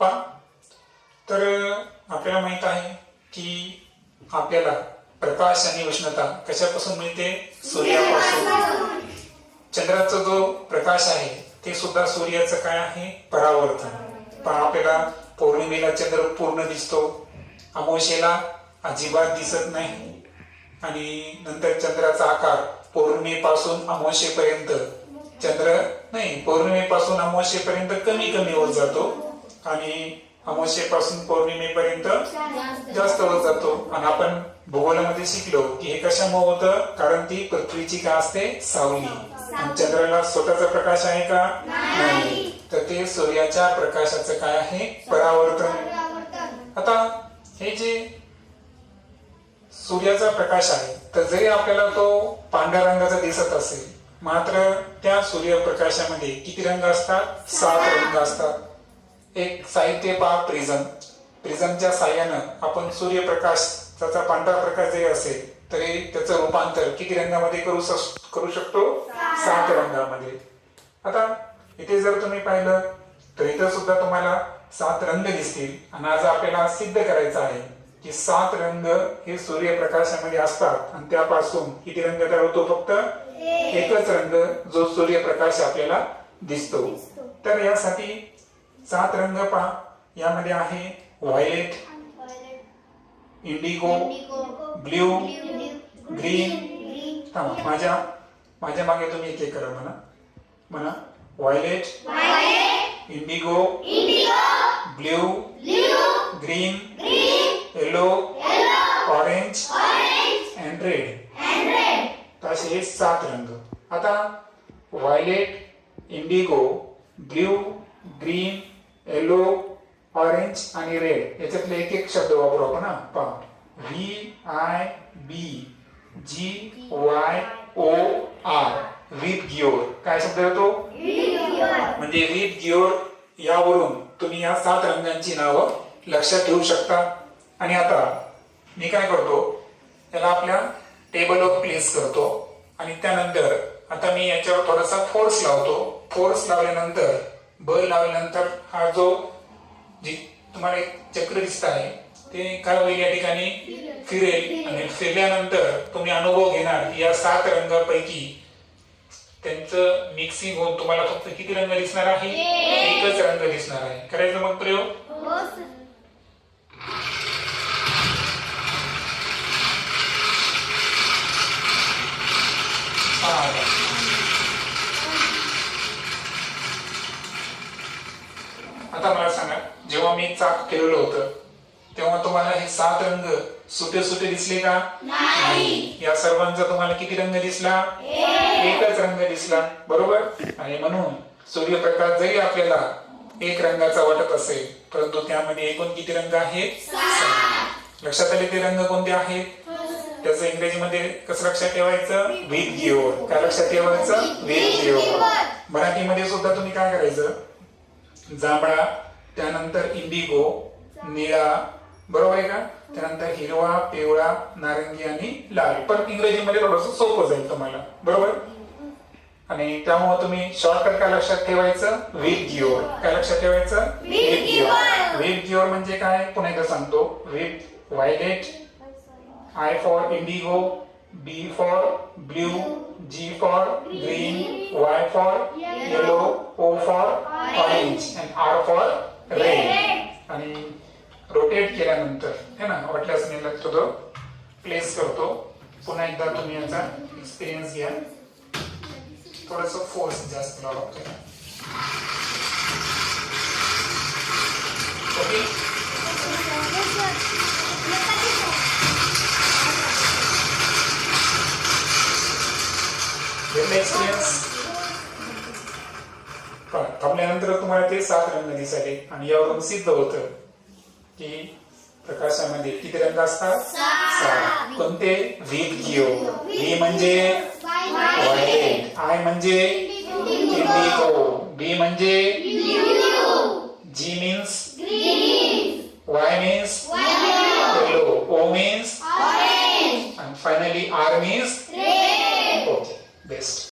पहा. तर आपल्याला माहीत आहे की आपल्याला प्रकाश आणि उष्णता कशापासून मिळते? सूर्यापासून. चंद्राचा जो प्रकाश आहे ते सुद्धा सूर्याचं काय आहे? परावर्तन. पण आपल्याला पौर्णिमेला चंद्र पूर्ण दिसतो. अमावशेला अजिबात दिसत नाही. आणि नंतर चंद्राचा आकार पौर्णिमेपासून अमावशेपर्यंत चंद्र नाही पौर्णिमेपासून अमावशेपर्यंत कमी कमी होत जातो. आणि अमावस्येपासून पौर्णिमेपर्यंत जास्त होत जातो. आणि आपण भूगोलामध्ये शिकलो की हे कशामुळे होतं? कारण ती पृथ्वीची काय असते? सावली. आणि चंद्राला स्वतःचा प्रकाश आहे का? नाही. तर ते सूर्याच्या प्रकाशाचं काय आहे? परावर्तन. आता हे जे सूर्याचा प्रकाश आहे तर जरी आपल्याला तो पांढऱ्या रंगाचा दिसत असेल मात्र त्या सूर्यप्रकाशामध्ये किती रंग असतात? सात रंग असतात. एक साहित्य पहा प्रिझम. प्रिझमच्या साह्यानं आपण सूर्यप्रकाश त्याचा पांढरा प्रकाश जरी असेल तरी त्याचं रूपांतर किती रंगामध्ये करू करू शकतो? सात रंगामध्ये. आता इथे जर तुम्ही पाहिलं तर इथं सुद्धा तुम्हाला सात रंग दिसतील. आणि आज आपल्याला सिद्ध करायचं आहे की सात रंग हे सूर्यप्रकाशामध्ये असतात. आणि त्यापासून किती रंग तयार होतो फक्त? एकच रंग जो सूर्यप्रकाश आपल्याला दिसतो. तर यासाठी सात रंग पहा. यामध्ये आहे व्हायलेट इंडिगो ब्ल्यू ग्रीन थांबा माझ्या माझ्या मागे तुम्ही एक एक करा म्हणा. म्हणा violet indigo blue green yellow orange and red. तर असे हे सात रंग. आता violet indigo blue green yellow orange आणि रेड याच्यातले एक एक शब्द वापरू आपण पहा. V I B G Y O R with गिओर काय शब्द येतो म्हणजे विथ गिओर यावरून तुम्ही या सात रंगांची नावं लक्षात ठेवू शकता. आणि आता मी काय करतो याला आपल्या टेबलवर प्लेस करतो. आणि त्यानंतर आता मी याच्यावर थोडासा फोर्स लावतो. फोर्स लावल्यानंतर बल लावल्यानंतर हा जो जी तुम्हाला एक चक्र दिसत आहे ते काय होईल या ठिकाणी फिरेल आणि फिरल्यानंतर तुम्ही अनुभव घेणार या सात रंगापैकी त्यांचं मिक्सिंग होऊन तुम्हाला फक्त किती रंग दिसणार आहे? एकच रंग दिसणार आहे. करायचं मग प्रयोग हा, आला. आता मला सांगा चाक केलेलं होतं. तेव्हा तुम्हाला हे सात रंग सुटे सुटे दिसले का? नाही. या सर्वांचा तुम्हाला किती रंग दिसला? एकच रंग दिसला. बरोबर? आणि म्हणून सूर्यप्रकाश जरी आपल्याला एक रंगाचा वाटत असेल परंतु त्यामध्ये एकूण किती रंग आहेत. लक्षात आले ते रंग कोणते आहेत? त्याचं इंग्रजीमध्ये कसं लक्षात ठेवायचं? विथ गिओर काय लक्षात ठेवायचं? विथ गिओर मराठीमध्ये सुद्धा तुम्ही काय करायचं? जांभळा त्यानंतर इंडिगो निळा बरोबर आहे का? त्यानंतर हिरवा पिवळा नारंगी आणि लाल. पण इंग्रजीमध्ये थोडस सोपं जाईल तुम्हाला. बरोबर? आणि त्यामुळे तुम्ही शॉर्टकट काय लक्षात ठेवायचं? विथ गिओर काय लक्षात ठेवायचं? विथ गिओर विथ गिओर म्हणजे काय? पुन्हा एकदा सांगतो. With violet I for indigo, B for blue, G for green, Y for yellow, O for orange and R for red. आणि रोटेट केल्यानंतर है ना वाटल्यास मी लक्ष तो प्लेस करतो. पुन्हा एकदा तुम्ही याचा एक्सपिरियन्स घ्या. थोडस फोर्स जास्त लागतो ओके थांबल्यानंतर तुम्हाला ते सात रंग दिसले आणि यावरून सिद्ध होतं की प्रकाशामध्ये किती रंग असतात? कोणते? वेद घेऊ ए म्हणजे आय म्हणजे बी म्हणजे G means Y means O means आणि फायनली आर मीन्स